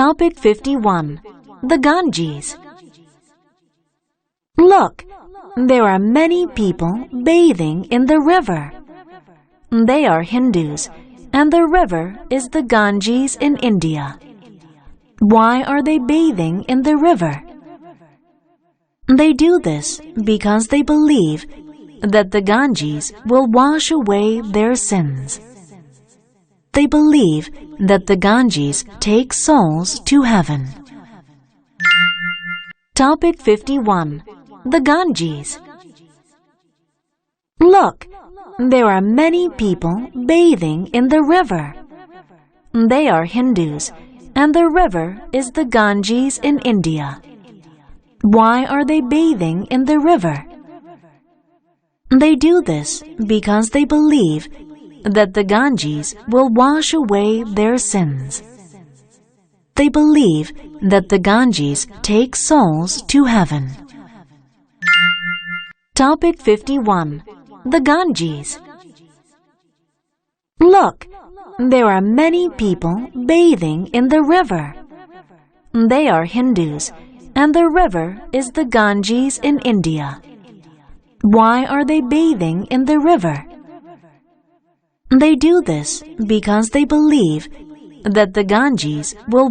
Topic 51 The Ganges. Look, there are many people bathing in the river. They are Hindus, and the river is the Ganges in India. Why are they bathing in the river? They do this because they believe that the Ganges will wash away their sins. They believe that the Ganges take souls to heaven. Topic 51 The Ganges. Look, there are many people bathing in the river. They are Hindus, and the river is the Ganges in India. Why are they bathing in the river? They do this because they believe that the Ganges will wash away their sins. They believe that the Ganges take souls to heaven. Topic 51 The Ganges. Look, there are many people bathing in the river. They are Hindus, and the river is the Ganges in India. Why are they bathing in the river? They do this because they believe that the Ganges will